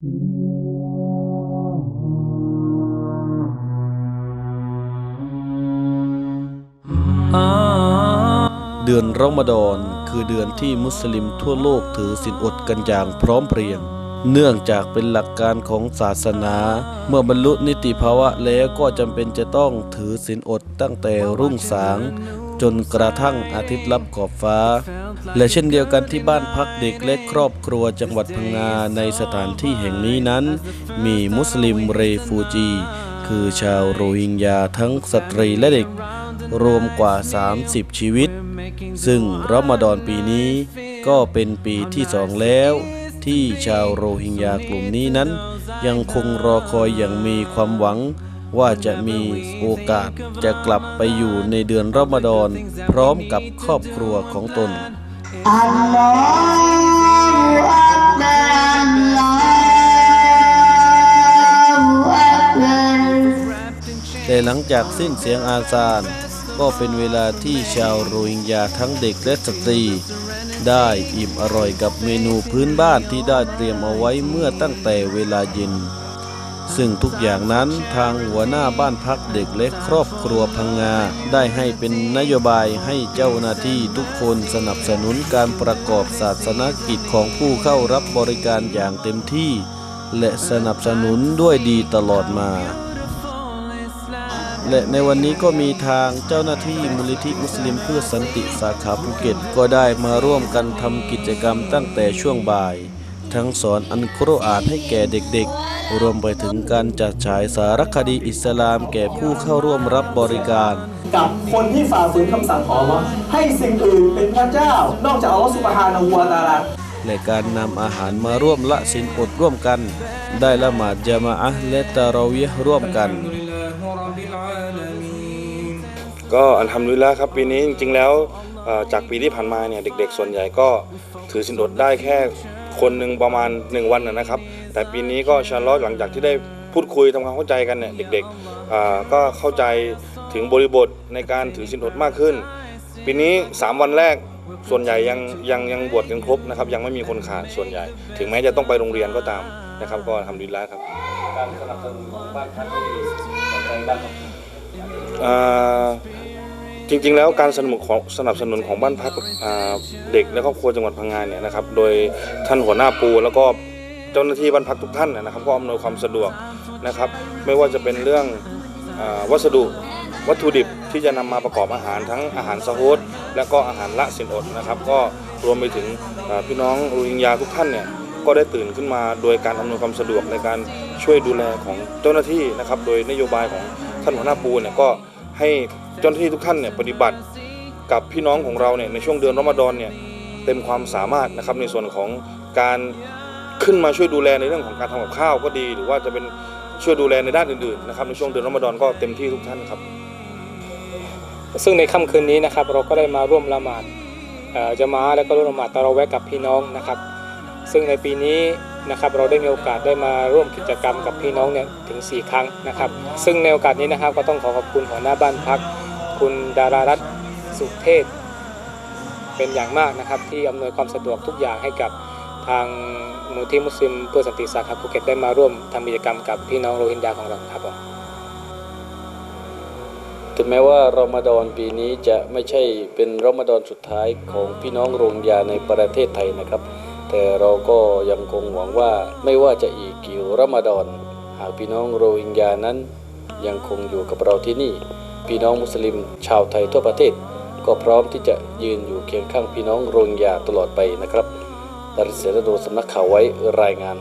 เดือนรอมฎอนคือเดือนที่มุสลิมทั่วโลกถือศีลอดกันอย่างพร้อมเพรียง เนื่องจากเป็นหลักการของศาสนา เมื่อบรรลุนิติภาวะแล้วก็จำเป็นจะต้องถือศีลอดตั้งแต่รุ่งสาง จนกระทั่งอาทิตย์ลับขอบฟ้า และเช่นเดียวกันที่บ้านพักเด็กและครอบครัวจังหวัดพังงาในสถานที่แห่งนี้นั้น มีมุสลิมเรฟูจี คือชาวโรฮิงญาทั้งสตรีและเด็ก รวมกว่า 30 ชีวิต ซึ่งรอมฎอนปีนี้ก็เป็นปีที่สองแล้วที่ชาวโรฮิงญากลุ่มนี้นั้น ยังคงรอคอยอย่างมีความหวัง ว่าจะมีโอกาสจะกลับไปอยู่ในเดือนรอมฎอนพร้อมกับครอบครัวของตน Allahu Akbar Allahu Akbar แต่หลังจากสิ้นเสียงอาซาน ก็เป็นเวลาที่ชาวโรฮิงญาทั้งเด็กและสตรี ได้อิ่มอร่อยกับเมนูพื้นบ้านที่ได้เตรียมเอาไว้เมื่อตั้งแต่เวลาเย็น ซึ่งทุกอย่างนั้นทางหัวหน้าบ้านพักเด็กและครอบครัวพังงา ได้ให้เป็นนโยบายให้เจ้าหน้าที่ทุกคนสนับสนุนการประกอบศาสนกิจของผู้เข้ารับบริการอย่างเต็มที่ และสนับสนุนด้วยดีตลอดมา และในวันนี้ก็มีทางเจ้าหน้าที่มูลนิธิมุสลิมเพื่อสันติสาขาภูเก็ต ก็ได้มาร่วมกันทำกิจกรรมตั้งแต่ช่วงบ่าย ทั้งสอนอันกุรอานให้แก่เด็กๆ รวมไปถึงการจัดฉายสารคดีอิสลามแก่ผู้เข้าร่วมรับบริการ กับคนที่ฝ่าฝืนคำสั่งของอัลเลาะห์ให้สิ่งอื่นเป็นพระเจ้า นอกจากอัลลอฮฺสุบฮานะฮูวะตะอาลาและการนำอาหารมาร่วมละสินอดร่วมกัน ได้ละหมาดจามะอะห์และตะเราะเวียห์ร่วมกัน ก็อัลฮัมดุลิลละครับปีนี้จริงๆแล้วเอ่อจากปีที่ผ่านมาเนี่ยเด็กๆ ส่วนใหญ่ก็ถือสินอดได้แค่ คนหนึ่งประมาณ 1 วันนะนะครับ แต่ปีนี้ก็อินชาอัลลอฮ์หลังจากที่ได้พูดคุยทำความเข้าใจกันเนี่ยเด็กๆอ่าก็เข้าใจถึงบริบทในการถือสินอดมากขึ้น ปีนี้ 3 วันแรกส่วนใหญ่ยังยังยังบวชกันครบนะครับ ยังไม่มีคนขาดส่วนใหญ่ ถึงแม้จะต้องไปโรงเรียนก็ตามนะครับ ก็ทำดีแล้วครับการสนับสนุนของบ้านพักที่บ้าน จริงๆ แล้วการสนับสนุนของสนับสนุนของบ้านพักอ่าเด็กและครอบครัวจังหวัดพังงานเนี่ยนะครับ โดยท่านหัวหน้าปูแล้วก็เจ้าหน้าที่บ้านพักทุกท่านนะครับก็อำนวยความสะดวกนะครับ ไม่ว่าจะเป็นเรื่องอาวัสดุวัตถุดิบที่จะนำมาประกอบอาหารทั้งอาหารสะโฮดและก็อาหารละสินอดนะครับ ก็รวมไปถึงอ่าพี่น้องโรฮิงญาทุกท่านเนี่ยก็ได้ตื่นขึ้นมาโดยการอำนวยความสะดวกในการช่วยดูแลของเจ้าหน้าที่นะครับ โดยนโยบายของท่านหัวหน้าปูเนี่ยก็ ให้เจ้าหน้าที่ทุกท่านเนี่ยปฏิบัติกับพี่น้องของเราเนี่ยในช่วงเดือนรอมฎอนเนี่ยเต็มความสามารถนะครับในส่วนของการขึ้นมาช่วยดูแลในเรื่องของการทำกับข้าวก็ดี หรือว่าจะเป็นช่วยดูแลในด้านอื่นๆนะครับในช่วงเดือนรอมฎอนก็เต็มที่ทุกท่านครับ ซึ่งในค่ำคืนนี้นะครับเราก็ได้มาร่วมละหมาดจะมาแล้วก็ร่วมละหมาดตะเราแวะกับพี่น้องนะครับ ซึ่งในปีนี้ นะครับเราได้มีโอกาสได้มาร่วมกิจกรรมกับพี่น้องเนี่ยถึง 4 ครั้งนะครับ ซึ่งในโอกาสนี้นะครับก็ต้องขอขอบคุณหัวหน้าบ้านพัก คุณดารารัตน์สุเทศเป็นอย่างมากนะครับ ที่อำนวยความสะดวกทุกอย่างให้กับทางมูลที่มุสลิมเพื่อสันติสาขาภูเก็ตได้มาร่วมทำกิจกรรมกับพี่น้องโรฮิงญาของเราครับผมถึงแม้ว่ารอมฎอนปีนี้จะไม่ใช่เป็นรอมฎอนสุดท้ายของพี่น้องโรฮิงยาในประเทศไทยนะครับ แต่เราก็ยังคงหวังว่าไม่ว่าจะอีกกี่รอมฎอน หากพี่น้องโรฮิงญานั้น ยังคงอยู่กับเราที่นี่ พี่น้องมุสลิมชาวไทยทั่วประเทศ ก็พร้อมที่จะยืนอยู่เคียงข้างพี่น้องโรฮิงญาตลอดไปนะครับดารเซรโดสำนักข่าวไว้รายงาน